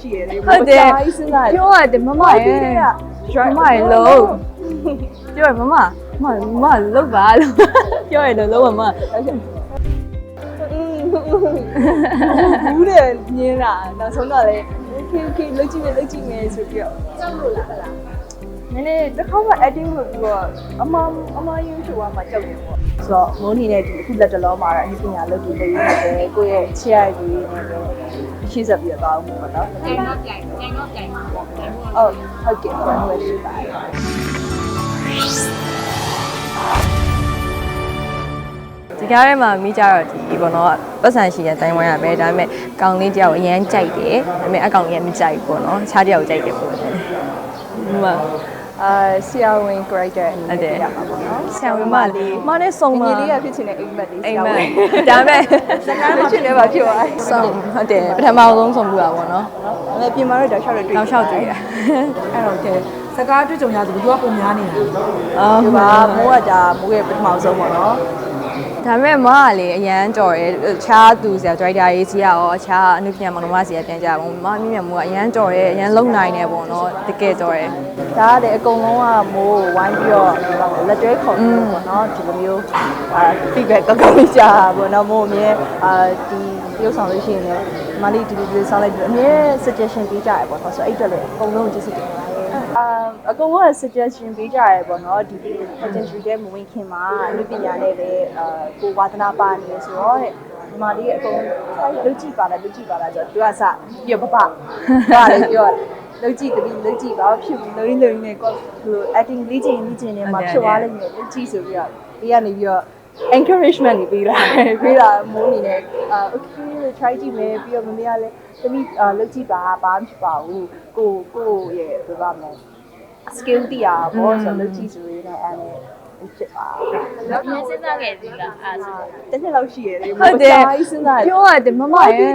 ရှိရတယ်ဟုတ်တယ်ကြီးစဉ်းစားပြောရတယ်မမရဲ့မမရဲ့လုံးပြောရမမမမလုံးပါလို့ပြောရလို့လုံးမမဘူးတယ်ညင်းတာနောက်ဆုံးတော့လေ okay okay လုတ်ကြည့်မယ်လုတ်ကြည့်မယ်ဆိုပြီးတော့ကြောက်လို့လားဟလားနည်းနည်းတစ်ခါမှ acting လုပ်ပြီးတော့အမအမယူချိုကမှကြောက်တယ်ပေါ့ဆိုတော့မိုးနေနဲ့ဒီအခုလက်တလုံးမှာတော့အနည်းပညာလုပ်ပြီးလုပ်ရင်းနဲ့ကိုယ့်ရဲ့ချစ်ရည်နဲ့ လည်းရှိစပ်ပြီးတော့အောင်ပေါ့နော်ကျန်တော့ကြိုင်ကျန်တော့ကြိုင်ပါပေါ့ကျန်ဖို့ဟုတ်ဟုတ်ကဲ့ဘာလို့ရှိပါလဲဒီကားထဲမှာမိကြတော့ဒီဘောနော်ပတ်စံရှိတဲ့တိုင်းဝိုင်းရပဲဒါပေမဲ့ကောင်လေးတယောက်အရန်ကြိုက်တယ်ဒါပေမဲ့အကောင်လေးကမကြိုက်ဘူးပေါ့နော်ခြားတယောက်ကြိုက်တယ်ပေါ့ဒီမှာ အာဆရာဝန် character အနေဟုတ်တယ်နဲ့ရမှာပေါ့နော်ဆရာဝန်မလေးမနဲ့စုံငပါယ်လေးကဖြစ်ချင်တဲ့အိမ်မက်လေးအိမ်မက်ဒါပေမဲ့စကားမဖြစ်လည်းပါဖြစ်သွားတယ်စုံဟုတ်တယ်ပထမဆုံးစုံမှုတာပေါ့နော်။အဲ့ပြင်မာတော့တောက်လျှောက်တော့တွေ့နောက်လျှောက်တွေ့ရအဲ့တော့ကဲစကားတွေ့ကြုံရသူဘယ်သူကပုံများနေတာအော်ဒီပါမိုးကဒါမိုးရဲ့ပထမဆုံးပေါ့နော် ဒါပေမဲ့မကလေအရန်ကြော်တယ်ခြားသူဆရာဒရိုက်တာရေးစီရောအခြားအနုပညာမောင်နှမစီကပြန်ကြပါဘူးမမြင်မြင်မိုးကအရန်ကြော်တယ်အရန်လုံနိုင်တယ်ပေါ့နော်တကယ်ကြော်တယ်။ဒါကလည်းအကုန်လုံးကမိုးကိုဝိုင်းပြီးတော့လက်တွဲခေါ်နေပေါ့နော်ဒီလိုမျိုးအာ feedback ကောက်ကောက်လေးကြာပေါ့နော်မိုးအမြဲအာဒီရုပ်ဆောင်လို့ရှိရင်လည်းမလေးဒီလိုဒီလိုဆောင်လိုက်ပြီးအမြဲ suggestion ပေးကြရပေါ့နော်ဆိုတော့အဲ့အတွက်လည်းအကုန်လုံးကျေးဇူးတင်ပါတယ် အာအကုန်လုံးက suggestion ပေးကြရဲပေါ့နော်ဒီ pageantry တဲ့မဝင်ခင်မှာအနုပညာနဲ့လည်းအာကိုဝါသနာပါနေဆိုတော့တဲ့ဒီမလေးအကုန် try လုပ်ကြည့်ပါလားလုပ်ကြည့်ပါလားဆိုတော့သူကစပြောပပပါလေပြောလုပ်ကြည့်တပီလုပ်ကြည့်ပါဖြစ်ဘူးလုံးလုံးနဲ့ကိုသူ acting လေးချင်လေးချင်နဲ့မှာဖြစ်သွားလိမ့်မယ်လုပ်ကြည့်ဆိုပြီးတော့ဒီကနေပြီးတော့ encouragement တွေပေးလာပေးလာမိုးအနေနဲ့အာ okay try ကြည့်မယ်ပြီးတော့မမေကလည်းတမီအာလုပ်ကြည့်ပါဘာမှဖြစ်ပါဘူးကိုကိုရဲ့ပြောပါမယ် skill တီးရပေါ့ဆိုတော့လုပ်ကြည့်ဆိုရင်လည်းအဲ့ဒါဖြစ်ပါတော့ပြန်စဉ်းစားခဲ့သေးလားအားဆိုတစ်နှစ်လောက်ရှိရတယ်ဟုတ်တယ်ကြီးစဉ်းစားပြောရတယ်မမရဲ့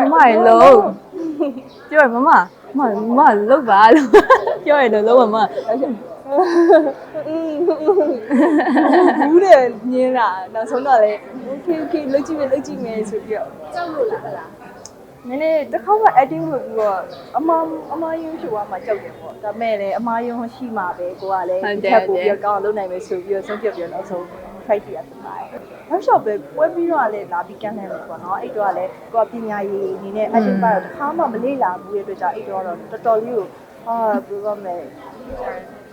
မမရဲ့လုံးပြောရမမမမလုံးပါလို့ပြောရလို့လုံးမမ ဘူးတယ်ညင်းတာနောက်ဆုံးတော့လေ okay okay လုပ်ကြည့်မယ်လုပ်ကြည့်မယ်ဆိုပြီးတော့ကြောက်လို့လားဟလားနည်းနည်းတစ်ခါမှ acting လုပ်ပြီးတော့အမအမယုံရှိသွားမှကြောက်တယ်ပေါ့ဒါပေမဲ့လည်းအမယုံရှိမှပဲကိုကလည်းဒီထက်ပိုပြီးတော့ကောင်းအောင်လုပ်နိုင်မယ်ဆိုပြီးတော့ဆုံးဖြတ်ပြီးတော့နောက်ဆုံး try ကြည့်ရဖြစ်ပါတယ် workshop ပဲပွဲပြီးတော့လည်းလာပြီးကမ်းလှမ်းတယ်ပေါ့နော်အဲ့တော့လည်းကိုကပညာရေးအနေနဲ့ acting ပါတော့တစ်ခါမှမလေ့လာဘူးရဲ့အတွက်ကြောင့်အဲ့တော့တော့တော်တော်လေးကိုအာဘယ်လိုလဲ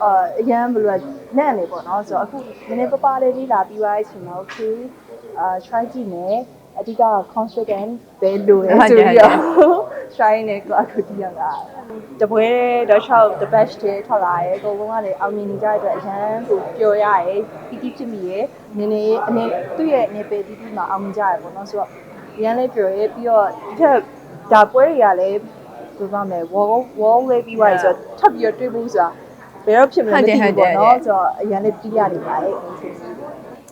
အာအရန်ဘယ်လိုလဲနဲ့နေပေါ့နော်ဆိုတော့အခုနည်းနည်းပပလေးလေးလာပြီးသွားတဲ့အချိန်မှာ okay အာ try ကြည့်မယ်အဓိက confident ပဲလို့ရဆိုပြီးတော့ try နေကိုအခုတည်ရတာတပွဲတော့ shop the best တွေထွက်လာရဲအကုန်လုံးကလည်းအောင်မြင်နေကြတဲ့အတွက်အရန်ကိုပျော်ရရဲပီတိဖြစ်မိရဲနည်းနည်းအနေသူ့ရဲ့အနေပေတီတီမှာအောင်မြင်ကြရပေါ့နော်ဆိုတော့အရန်လေးပျော်ရဲပြီးတော့ဒီထက်ဒါပွဲတွေကလည်းဘယ်လိုမလဲ wall wall လေးပြီးသွားပြီဆိုတော့ထပ်ပြီးတော့တွေ့ဖို့ဆိုတာ ဘယ်တော့ဖြစ်မလဲမသိဘူးပေါ့နော်ဆိုတော့အရန်လေးပြီးရတယ်ပါလေ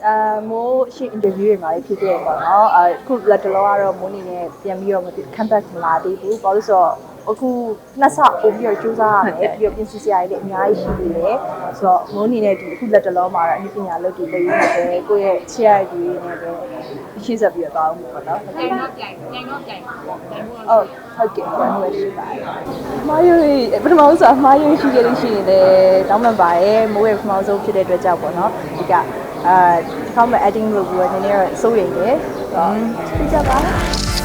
အာမိုးရှိ interview တွေမှာလည်းဖြစ်ခဲ့ပေါ့နော်အခုလက်တလောကတော့မိုးနေနဲ့ပြန်ပြီးတော့ comeback မလာသေးဘူးဘာလို့ဆိုတော့အခုနှစ်ဆပို့ပြီးတော့စူးစမ်းရမယ်ပြီးတော့ပြင်ဆင်စရာတွေလည်းအများကြီးရှိသေးတယ်ဆိုတော့မိုးနေနဲ့ဒီအခုလက်တလောမှာတော့အနည်းပညာလုပ်ပြီးလုပ်ရင်းနဲ့ပဲကိုယ့်ရဲ့ချစ်ရည်တွေနဲ့ပဲရှေ့ဆက်ပြီးတော့တောင်းမှုပေါ့နော်ကျန်တော့ကြိုင်ကျန်တော့ကြိုင်ပါပေါ့ကျန်ဖို့ဟုတ်ဟုတ်ကဲ့ဘာလို့ရှိပါလဲ။ မာယိုပထမဆုံးမာယိုရှိခဲ့လို့ရှိရင်လည်းတောင်းပန်ပါရဲ့မိုးရဲ့ပထမဆုံးဖြစ်တဲ့အတွက်ကြောင့်ပေါ့နော်။ဒီကအာ comment adding လို့ပြောနေနေတော့စိုးရိမ်တယ်။ဆိုတော့ကြည့်ကြပါ